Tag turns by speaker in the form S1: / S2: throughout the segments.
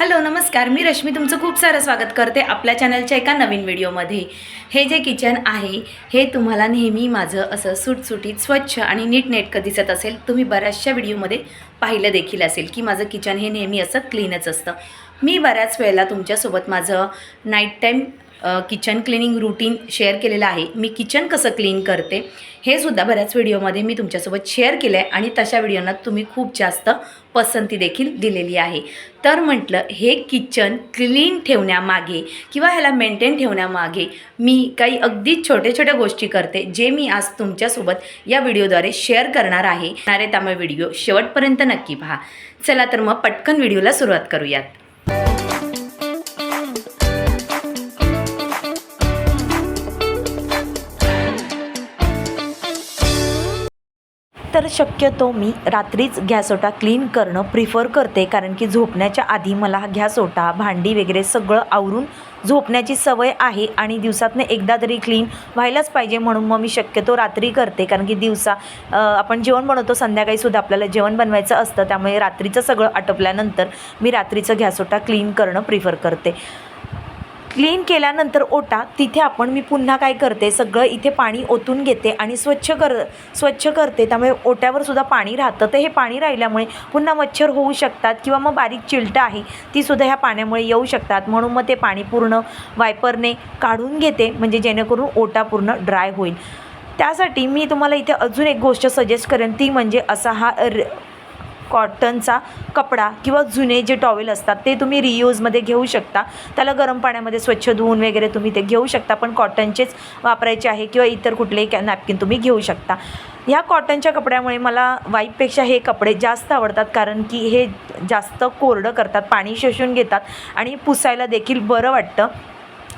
S1: Hello नमस्कार. मी रश्मी तुमचं खूप सारं स्वागत करते आपल्या चॅनलच्या एका नवीन व्हिडिओमध्ये हे जे किचन आहे हे तुम्हाला नेहमी माझं असं सुटसुटीत स्वच्छ आणि नीटनेटकं दिसत असेल तुम्ही बऱ्याचशा व्हिडिओमध्ये पाहिलं देखील असेल की माझं किचन हे नेहमी असं क्लीनच असतं. मी बऱ्याच वेळेला तुमच्यासोबत माझं night time kitchen cleaning routine share केलेलं आहे. मी किचन कसं क्लीन करते हे सुद्धा बऱ्याच व्हिडिओमध्ये मी तुमच्यासोबत शेअर केलं आहे आणि तशा व्हिडिओंना तुम्ही खूप जास्त पसंती देखील दिलेली आहे. तर म्हटलं हे किचन क्लीन ठेवण्यामागे किंवा ह्याला मेंटेन ठेवण्यामागे मी काही अगदी छोट्या छोट्या गोष्टी करते जे मी आज तुमच्यासोबत या व्हिडिओद्वारे शेअर करणार आहे. त्यामुळे व्हिडिओ शेवटपर्यंत नक्की पहा. चला तर मग पटकन व्हिडिओला सुरुवात करूयात. तर शक्यतो मी रात्रीच गॅसोटा क्लीन करणं प्रिफर करते कारण की झोपण्याच्या आधी मला हा भांडी वगैरे सगळं आवरून झोपण्याची सवय आहे आणि दिवसातनं एकदा तरी क्लीन व्हायलाच पाहिजे म्हणून मग मी शक्यतो रात्री करते. कारण की दिवसा आपण जेवण बनवतो संध्याकाळीसुद्धा आपल्याला जेवण बनवायचं असतं त्यामुळे रात्रीचं सगळं आटोपल्यानंतर मी रात्रीचं गॅस क्लीन करणं प्रिफर करते. क्लीन केल्यानंतर ओटा तिथे आपण मी पुन्हा काय करते सगळं इथे पाणी ओतून घेते आणि स्वच्छ कर स्वच्छ करते. त्यामुळे ओट्यावर सुद्धा पाणी राहतं. तर हे पाणी राहिल्यामुळे पुन्हा मच्छर होऊ शकतात किंवा मग बारीक चिलटं आहे तीसुद्धा ह्या पाण्यामुळे येऊ शकतात. म्हणून मग ते पाणी पूर्ण वायपरने काढून घेते म्हणजे जेणेकरून ओटा पूर्ण ड्राय होईल. त्यासाठी मी तुम्हाला इथे अजून एक गोष्ट सजेस्ट करेन ती म्हणजे असा हा र कॉटनचा कपडा किंवा जुने जे टॉवेल असतात ते तुम्ही रियूजमध्ये घेऊ शकता. त्याला गरम पाण्यामध्ये स्वच्छ धुवून वगैरे तुम्ही ते घेऊ शकता. पण कॉटनचेच वापरायचे आहे किंवा इतर कुठलेही कॅ नॅपकिन तुम्ही घेऊ शकता. ह्या कॉटनच्या कपड्यामुळे मला वाईपपेक्षा हे कपडे जास्त आवडतात. कारण की हे जास्त कोरडं करतात पाणी शोषून घेतात आणि पुसायला देखील बरं वाटतं.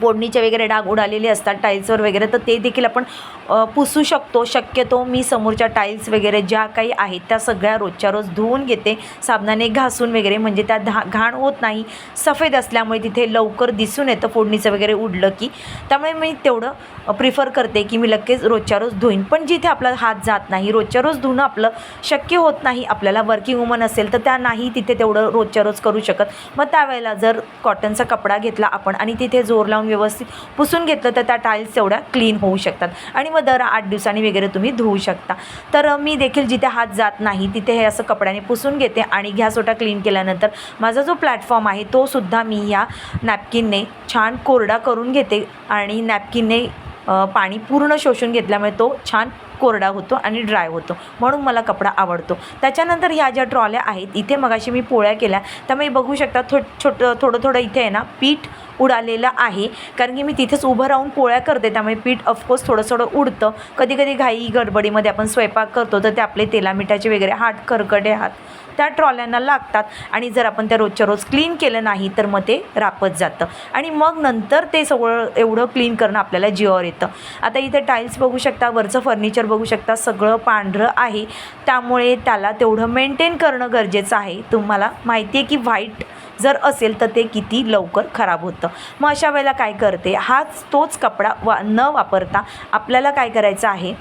S1: फोडणीचे वगैरे डाग उडालेले असतात टाईल्सवर वगैरे तर ते देखील आपण पुसू शकतो. शक्यतो मी समोरच्या टाईल्स वगैरे ज्या काही आहेत त्या सगळ्या रोजच्या रोज धुवून घेते. साबणाने घासून वगैरे म्हणजे त्या धा घाण होत नाही. सफेद असल्यामुळे तिथे लवकर दिसून येतं फोडणीचं वगैरे उडलं की. त्यामुळे मी तेवढं प्रिफर करते की मी लगेच रोजच्या रोज धुईन. पण जिथे आपला हात जात नाही रोजच्या रोज धुणं आपलं शक्य होत नाही. आपल्याला वर्किंग वुमन असेल तर त्या नाही तिथे तेवढं रोजच्या रोज करू शकत. मग त्यावेळेला जर कॉटनचा कपडा घेतला आपण आणि तिथे जोर लावून व्यवस्थित पुसून घेतलं तर त्या टाईल्स तेवढ्या क्लीन होऊ शकतात. आणि व दर आठ दिवसांनी वगैरे तुम्ही धुवू शकता. तर मी देखील जिथे हात जात नाही तिथे हे असं कपड्याने पुसून घेते आणि घ्या सोटा क्लीन केल्यानंतर माझा जो प्लॅटफॉर्म आहे तो सुद्धा मी या नॅपकिनने छान कोरडा करून घेते आणि नॅपकिनने पाणी पूर्ण शोषून घेतल्यामुळे तो छान कोरडा होतो आणि ड्राय होतो. म्हणून मला कपडा आवडतो. त्याच्यानंतर ह्या ज्या ट्रॉल्या आहेत इथे मगाशी मी पोळ्या केल्या. त्यामुळे बघू शकता थो छोटं थोडं थोडं इथे आहे ना पीठ उडालेलं आहे. कारण की मी तिथेच उभं राहून पोळ्या करते त्यामुळे पीठ ऑफकोर्स थोडं थोडं उडतं. कधी कधी घाई गडबडीमध्ये आपण स्वयंपाक करतो तर ते आपले तेलामिठाचे वगैरे हात खरकटे हात त्या ट्रॉल्यांना लागतात. आणि जर आपण त्या रोजच्या रोज क्लीन केलं नाही तर मग ते रापत जातं. आणि मग नंतर ते सगळं एवढं क्लीन करणं आपल्याला जीवावर येतं. आता इथे टाईल्स बघू शकता वरचं फर्निचर बघू शकता सगळं पांढरं आहे. त्यामुळे त्याला तेवढं मेंटेन करणं गरजेचं आहे. तुम्हाला माहिती आहे की व्हाईट जर असेल तर ते किती लवकर खराब होतं. मग अशा वेळेला काय करते? हाच तोच कपडा वा न वापरता आपल्याला काय करायचं आहे?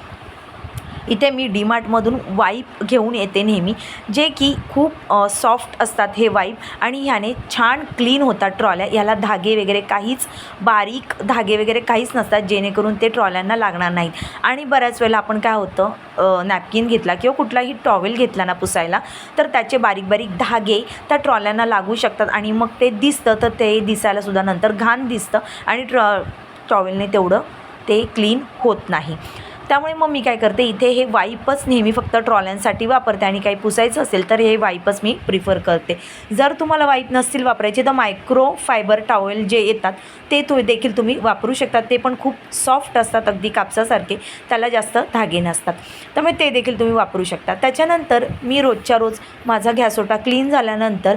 S1: इथे मी डीमार्टमधून वाईप घेऊन येते नेहमी जे की खूप सॉफ्ट असतात हे वाईप. आणि ह्याने छान क्लीन होतात ट्रॉल्या. ह्याला धागे वगैरे काहीच बारीक धागे वगैरे काहीच नसतात जेणेकरून ते ट्रॉल्यांना लागणार नाहीत. आणि बऱ्याच वेळेला आपण काय होतं नॅपकिन घेतला किंवा कुठलाही टॉवेल घेतला ना पुसायला तर त्याचे बारीक बारीक धागे त्या ट्रॉल्यांना लागू शकतात. आणि मग ते दिसतं तर ते दिसायलासुद्धा नंतर घाण दिसतं. आणि ट्रॉ टॉवेलने तेवढं ते क्लीन होत नाही. त्यामुळे मग मी काय करते इथे हे वाईपच नेहमी फक्त ट्रॉल्यांसाठी वापरते आणि काही पुसायचं असेल तर हे वाईपच मी प्रिफर करते. जर तुम्हाला वाईप नसतील वापरायचे तर मायक्रो फायबर टॉवेल जे येतात ते तु देखील तुम्ही वापरू शकतात ते पण खूप सॉफ्ट असतात अगदी कापसासारखे. त्याला जास्त धागे नसतात. त्यामुळे ते देखील तुम्ही वापरू शकता. त्याच्यानंतर मी रोजच्या रोज माझा गॅसोटा क्लीन झाल्यानंतर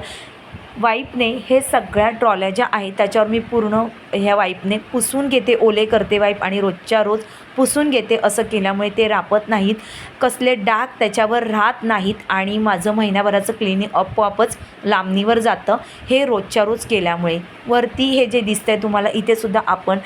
S1: वाईपने हे सगळ्या ट्रॉल्या ज्या आहेत त्याच्यावर मी पूर्ण ह्या वाईपने पुसून घेते ओले करते वाईप आणि रोजच्या रोज पुसून घेते असं केल्यामुळे ते रापत नाहीत. कसले डाग त्याच्यावर राहत नाहीत आणि माझं महिन्याभराचं क्लिनिंग आपोआपच लांबणीवर जातं हे रोजच्या रोज केल्यामुळे. वरती हे जे दिसतं आहे तुम्हाला इथेसुद्धा आपण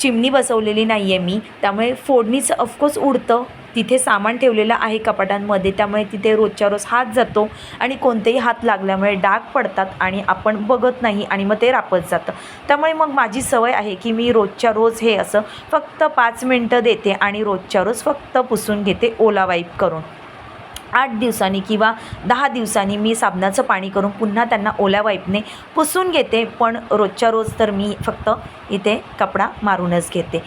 S1: चिमणी बसवलेली नाही आहे मी. त्यामुळे फोडणीचं ऑफकोर्स उडतं. तिथे सामान ठेवलेलं आहे कपाटांमध्ये. त्यामुळे तिथे रोजच्या रोज हात जातो आणि कोणतेही हात लागल्यामुळे डाग पडतात आणि आपण बघत नाही आणि मग ते रापत जातं. त्यामुळे मग माझी सवय आहे की मी रोजच्या रोज हे असं फक्त पाच मिनटं देते आणि रोजच्या रोज फक्त पुसून घेते ओला वाईप करून. आठ दिवसांनी किंवा दहा दिवसांनी मी साबणाचं पाणी करून पुन्हा त्यांना ओल्या वाईपने पुसून घेते. पण रोजच्या रोज तर मी फक्त इथे कपडा मारूनच घेते.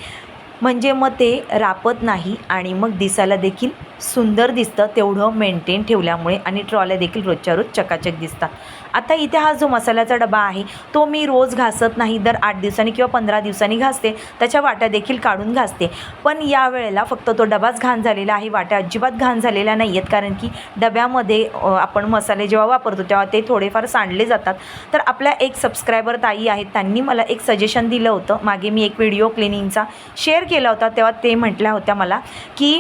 S1: म्हणजे मग ते रापत नाही आणि मग दिसायला देखील सुंदर दिसतं. तेवढं मेंटेन ठेवल्यामुळे आणि ट्रॉल्या देखील रोजच्या रोज चकाचक दिसतात. आता इथे हा जो मसाल्याचा डबा आहे तो मी रोज घासत नाही. दर आठ दिवसांनी किंवा पंधरा दिवसांनी घासते. त्याच्या वाट्या देखील काढून घासते. पण या वेळेला फक्त तो डबाच घाण झालेला आहे. वाट्या अजिबात घाण झालेल्या नाही आहेत कारण की डब्यामध्ये आपण मसाले जेव्हा वापरतो तेव्हा ते थोडेफार सांडले जातात. तर आपल्या एक सबस्क्रायबर ताई आहेत. त्यांनी मला एक सजेशन दिलं होतं. मागे मी एक व्हिडिओ क्लिनिंगचा शेअर केला होता. तेव्हा ते म्हटल्या होत्या मला की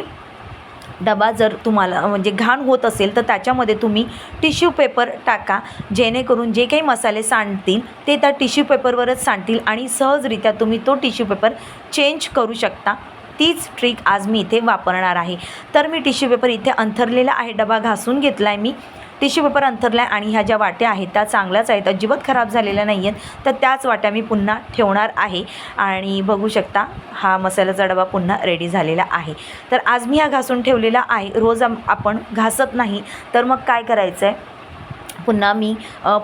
S1: डबा जर तुम्हाला म्हणजे घाण होत असेल तर त्याच्यामध्ये तुम्ही टिश्यू पेपर टाका जेणेकरून जे काही मसाले सांडतील ते त्या टिश्यू पेपरवरच सांडतील आणि सहजरित्या तुम्ही तो टिश्यू पेपर चेंज करू शकता. तीच ट्रिक आज मी इथे वापरणार आहे. तर मी टिश्यू पेपर इथे अंथरलेला आहे डबा घासून घेतला आहे मी. टिश्यू पेपर अंथरला आणि ह्या ज्या वाट्या आहेत त्या चांगल्याच आहेत अजिबात खराब झालेल्या नाही आहेत तर त्याच वाट्या मी पुन्हा ठेवणार आहे आणि बघू शकता हा मसाल्याचा डबा पुन्हा रेडी झालेला आहे. तर आज मी हा घासून ठेवलेला आहे. रोज आपण घासत नाही तर मग काय करायचं आहे पुन्हा मी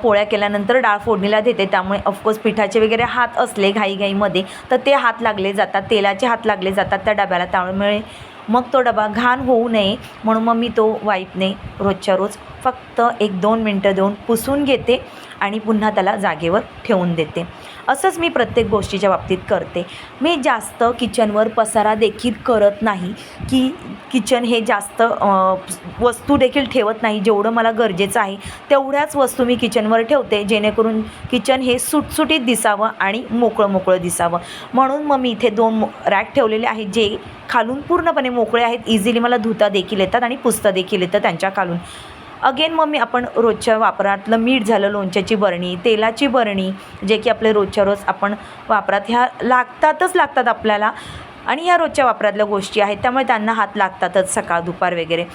S1: पोळ्या केल्यानंतर डाळ फोडणीला देते. त्यामुळे ऑफकोर्स पिठाचे वगैरे हात असले घाईघाईमध्ये तर ते हात लागले जातात तेलाचे हात लागले जातात त्या डब्याला. त्यामुळे मग तो डबा घाण होऊ नये म्हणून मग मी तो वाईपने रोजच्या रोज फक्त एक दोन मिनटं देऊन पुसून घेते आणि पुन्हा त्याला जागेवर ठेवून देते. असंच मी प्रत्येक गोष्टीच्या बाबतीत करते. मी जास्त किचनवर पसारा देखील करत नाही की किचन हे जास्त वस्तू देखील ठेवत नाही. जेवढं मला गरजेचं आहे तेवढ्याच वस्तू मी किचनवर ठेवते. जेणेकरून किचन हे सुटसुटीत दिसावं आणि मोकळं मोकळं दिसावं. म्हणून मग मी इथे दोन रॅक ठेवलेले आहेत जे खालून पूर्णपणे मोकळे आहेत. इझिली मला धुता देखील येतात आणि पुसता देखील येतं त्यांच्या खालून अगेन मग मी आपण रोजच्या वापरातलं मीठ झालं लोणच्याची बरणी तेलाची बरणी जे की आपले रोजच्या रोज आपण वापरात ह्या लागतातच लागतात आपल्याला. आणि ह्या रोजच्या वापरातल्या गोष्टी आहेत त्यामुळे त्यांना हात लागतातच सकाळ दुपार वगैरे.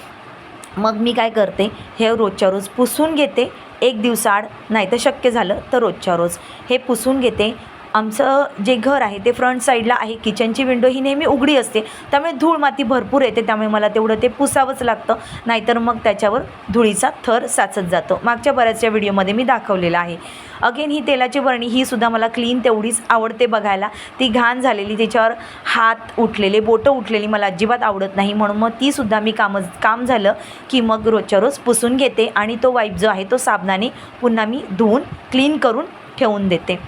S1: मग मी काय करते हे रोजच्या रोज पुसून घेते. एक दिवसाआड नाही तर शक्य झालं तर रोजच्या रोज. हे पुसून घेते. आमचं जे घर आहे ते फ्रंट साईडला आहे. किचनची विंडो ही नेहमी उघडी असते. त्यामुळे धूळ माती भरपूर येते. त्यामुळे मला तेवढं ते पुसावंच लागतं. नाहीतर मग त्याच्यावर धुळीचा थर साचत जातो. मागच्या बऱ्याचशा व्हिडिओमध्ये मी दाखवलेलं आहे. अगेन ही तेलाची बरणी ही सुद्धा मला क्लीन तेवढीच आवडते बघायला. ती घाण झालेली त्याच्यावर हात उठलेले बोटं उठलेली मला अजिबात आवडत नाही. म्हणून मग तीसुद्धा मी कामच काम झालं की मग रोजच्या रोज पुसून घेते आणि तो वाईप जो आहे तो साबणाने पुन्हा मी धुवून क्लीन करून ठेवून देते.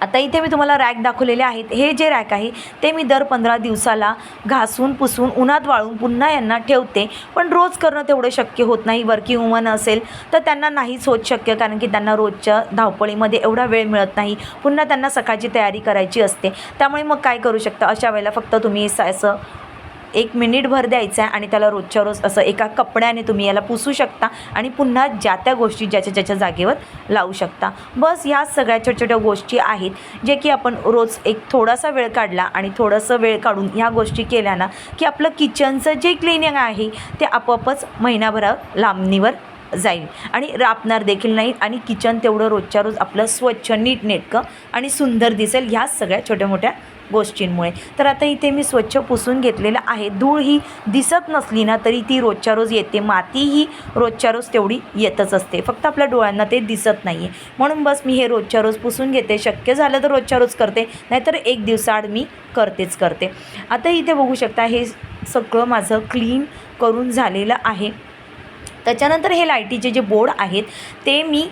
S1: आता इथे मी तुम्हाला रॅक दाखवलेले आहेत. हे जे रॅक आहे ते मी दर पंधरा दिवसाला घासून पुसून उन्हात वाळून पुन्हा यांना ठेवते. पण रोज करणं तेवढं शक्य होत नाही. वर्किंग वुमन असेल तर त्यांना नाहीच होत शक्य कारण की त्यांना रोजच्या धावपळीमध्ये एवढा वेळ मिळत नाही. पुन्हा त्यांना सकाळची तयारी करायची असते. त्यामुळे मग काय करू शकता? अशा वेळेला फक्त तुम्ही स- असं एक मिनिटभर द्यायचं आहे आणि त्याला रोजच्या रोज असं एका कपड्याने तुम्ही याला पुसू शकता आणि पुन्हा ज्या त्या गोष्टी ज्याच्या ज्याच्या जागेवर लावू शकता. बस ह्या सगळ्या छोट्या छोट्या गोष्टी आहेत जे की आपण रोज एक थोडासा वेळ काढला आणि थोडंसं वेळ काढून ह्या गोष्टी केल्या ना की आपलं किचनचं जे क्लिनिंग आहे ते आपोआपच महिनाभरा लांबणीवर जाईल आणि रापणार देखील नाही आणि किचन तेवढं रोजच्या रोज आपलं स्वच्छ नीटनेटकं आणि सुंदर दिसेल ह्या सगळ्या छोट्या मोठ्या गोष्टींमुळे. तर आता इथे मी स्वच्छ पुसून घेतलेलं आहे. धूळ ही दिसत नसली ना तरी ती रोजच्या रोज येते. माती ही रोजच्या रोज तेवढी येतच असते. फक्त आपल्या डोळ्यांना ते दिसत नाही आहे म्हणून बस मी हे रोजच्या रोज पुसून घेते. शक्य झालं तर रोजच्या रोज करते. नाहीतर एक दिवसाआड मी करतेच करते. आता इथे बघू शकता हे सगळं माझं क्लीन करून झालेलं आहे. त्याच्यानंतर हे लाईटीचे जे बोर्ड आहेत ते मी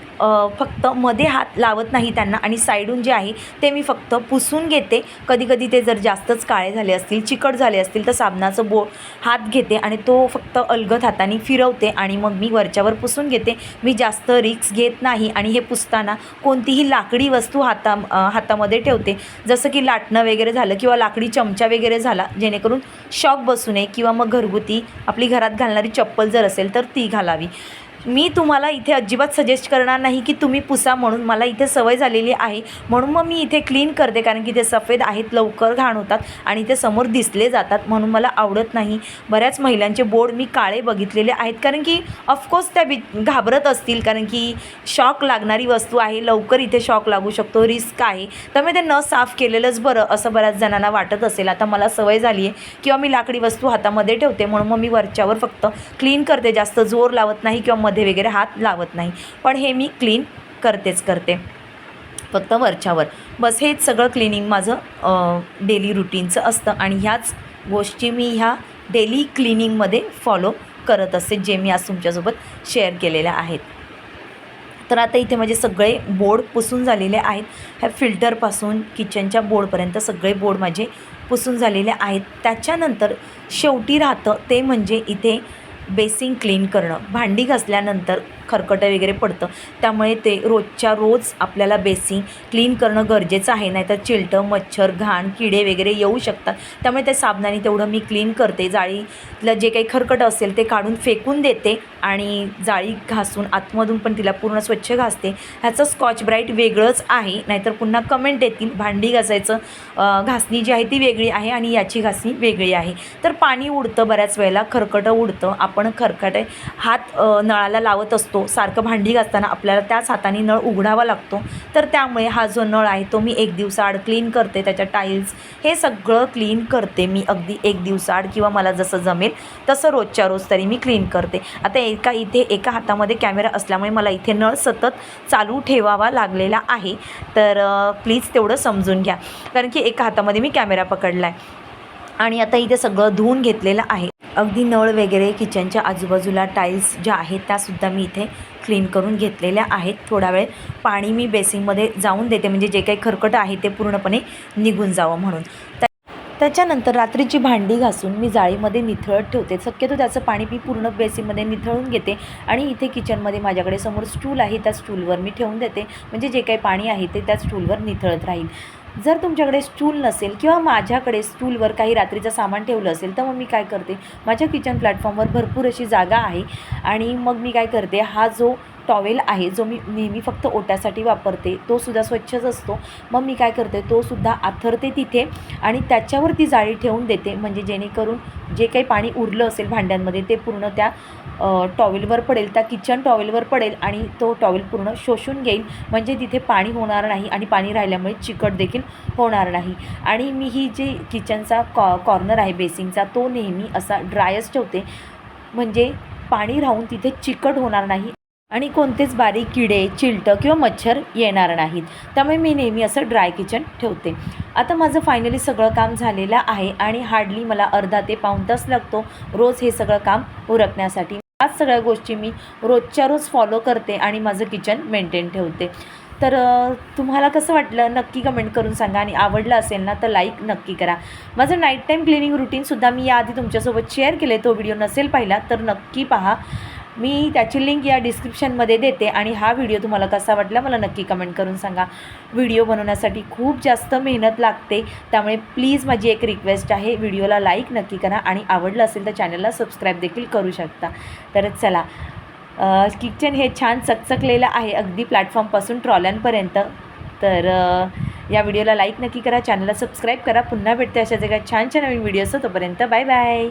S1: फक्त मध्ये हात लावत नाही त्यांना आणि साईडून जे आहे ते मी फक्त पुसून घेते. कधी कधी ते जर जास्तच काळे झाले असतील चिकट झाले असतील तर साबणाचं बो हात घेते आणि तो फक्त अलगद हाताने फिरवते आणि मग मी वरच्यावर पुसून घेते. मी जास्त रिक्स घेत नाही आणि हे पुसताना कोणतीही लाकडी वस्तू हाता हातामध्ये ठेवते. जसं की लाटणं वगैरे झालं किंवा लाकडी चमचा वगैरे झाला जेणेकरून शॉक बसू नये किंवा मग घरगुती आपली घरात घालणारी चप्पल जर असेल तर ती घालावी. मी तुम्हाला इथे अजिबात सजेस्ट करणार नाही की तुम्ही पुसा म्हणून. मला इथे सवय झालेली आहे. म्हणून मग मी इथे क्लीन करते कारण की ते सफेद आहेत लवकर घाण होतात आणि ते समोर दिसले जातात म्हणून मला आवडत नाही. बऱ्याच महिलांचे बोर्ड मी काळे बघितलेले आहेत कारण की ऑफकोर्स त्या बी घाबरत असतील कारण की शॉक लागणारी वस्तू आहे. लवकर इथे शॉक लागू शकतो रिस्क आहे. त्यामुळे ते न साफ केलेलंच बरं असं बऱ्याच जणांना वाटत असेल. आता मला सवय झाली आहे किंवा मी लाकडी वस्तू हातामध्ये ठेवते म्हणून मग मी वरच्यावर फक्त क्लीन करते जास्त जोर लावत नाही किंवा मध्ये वगैरे हात लावत नाही. पण हे मी क्लीन करतेच करते. फक्त वरच्यावर. बस हेच सगळं क्लिनिंग माझं डेली रुटीनचं असतं. आणि ह्याच गोष्टी मी ह्या डेली क्लिनिंगमध्ये फॉलो करत असते जे मी आज तुमच्यासोबत शेअर केलेल्या आहेत. तर आता इथे माझे सगळे बोर्ड पुसून झालेले आहेत. ह्या फिल्टरपासून किचनच्या बोर्डपर्यंत सगळे बोर्ड माझे पुसून झालेले आहेत. त्याच्यानंतर शेवटी राहतं ते म्हणजे इथे बेसिंग क्लीन करणं भांडी घासल्यानंतर खरकटं वगैरे पडतं. त्यामुळे ते रोजच्या रोज आपल्याला बेसिंग क्लीन करणं गरजेचं आहे. नाहीतर चिलटं मच्छर घाण किडे वगैरे येऊ शकतात. त्यामुळे त्या साबणाने तेवढं मी क्लीन करते. जाळीतलं जे काही खरकट असेल ते काढून फेकून देते आणि जाळी घासून आतमधून पण तिला पूर्ण स्वच्छ घासते. ह्याचं स्कॉच ब्राईट वेगळंच आहे. नाहीतर पुन्हा कमेंट येतील भांडी घासायचं घासणी जी आहे ती वेगळी आहे आणि याची घासणी वेगळी आहे. तर पाणी उडतं बऱ्याच वेळेला खरकटं उडतं. आप आपण खरकटे हात नळाला लावत असतो. सारखं भांडी घासताना आपल्याला त्याच हाताने नळ उघडावा लागतो. तर त्यामुळे हा जो नळ आहे तो मी एक दिवसाआड क्लीन करते. त्याच्या टाईल्स हे सगळं क्लीन करते मी. अगदी एक दिवसाआड किंवा मला जसं जमेल तसं रोजच्या रोज तरी मी क्लीन करते. आता एका इथे एका हातामध्ये कॅमेरा असल्यामुळे मला इथे नळ सतत चालू ठेवावा लागलेला आहे. तर प्लीज तेवढं समजून घ्या. कारण की एका हातामध्ये मी कॅमेरा पकडला आहे आणि आता इथे सगळं धुवून घेतलेलं आहे. अगदी नळ वगैरे किचनच्या आजूबाजूला टाईल्स ज्या आहेत त्यासुद्धा मी इथे क्लीन करून घेतलेल्या आहेत. थोडा वेळ पाणी मी बेसिनमध्ये जाऊन देते म्हणजे जे काही खरकट आहे ते पूर्णपणे निघून जावं म्हणून. त्याच्यानंतर रात्रीची भांडी घासून मी जाळीमध्ये निथळत ठेवते. शक्यतो त्याचं पाणी मी पूर्ण बेसिनमध्ये निथळून घेते आणि इथे किचनमध्ये माझ्याकडे समोर स्टूल आहे त्या स्टूलवर मी ठेवून देते. म्हणजे जे काही पाणी आहे ते त्या स्टूलवर निथळत राहील. जर तुमच्याकडे स्टूल नसेल किंवा माझ्याकडे स्टूलवर काही रात्रीचं सामान ठेवलं असेल तर मग मी काय करते? माझ्या किचन प्लॅटफॉर्मवर भरपूर अशी जागा आहे. आणि मग मी काय करते? हा जो टॉवेल आहे जो मी नेहमी फक्त ओट्यासाठी वापरते तो सुद्धा स्वच्छच असतो. मग मी काय करते तो सुद्धा आथरते तिथे आणि त्याच्यावर ती जाळी ठेवून देते. म्हणजे जेणेकरून जे काही पाणी उरलं असेल भांड्यांमध्ये ते पूर्ण त्या टॉवेलवर पडेल त्या किचन टॉवेलवर पडेल आणि तो टॉवेल पूर्ण शोषून घेईल. म्हणजे तिथे पाणी होणार नाही आणि पाणी राहिल्यामुळे चिकट देखील होणार नाही. आणि मी ही जी किचनचा कॉ कॉर्नर आहे बेसिंगचा तो नेहमी असा ड्रायच ठेवते. म्हणजे पाणी राहून तिथे चिकट होणार नाही आणि कोणतेच बारीक किडे चिलटं किंवा मच्छर येणार नाहीत. त्यामुळे मी नेहमी असं ड्राय किचन ठेवते. आता माझं फायनली सगळं काम झालेलं आहे आणि हार्डली मला अर्धा ते पाऊण तास लागतो रोज हे सगळं काम उरकण्यासाठी. याच सगळ्या गोष्टी मी रोजच्या रोज फॉलो करते आणि माझं किचन मेंटेन ठेवते. तर तुम्हाला कसं वाटलं? नक्की कमेंट करून सांगा आणि आवडलं असेल ना तर लाईक नक्की करा. माझं नाईट टाईम क्लिनिंग रुटीनसुद्धा मी याआधी तुमच्यासोबत शेअर केले तो व्हिडिओ नसेल पाहिला तर नक्की पहा. मी त्याची लिंक या डिस्क्रिप्शनमध्ये देते आणि हा व्हिडिओ तुम्हाला कसा वाटला मला नक्की कमेंट करून सांगा. व्हिडिओ बनवण्यासाठी खूप जास्त मेहनत लागते. त्यामुळे प्लीज माझी एक रिक्वेस्ट आहे व्हिडिओला लाईक नक्की करा आणि आवडलं असेल तर चॅनलला सबस्क्राईब देखील करू शकता. तर चला किचन हे छान चकचकलेलं आहे अगदी प्लॅटफॉर्मपासून ट्रॉल्यांपर्यंत तर या व्हिडिओला लाईक नक्की करा चॅनलला सबस्क्राईब करा. पुन्हा भेटते अशा जगात छान छान नवीन व्हिडिओज तोपर्यंत. Bye bye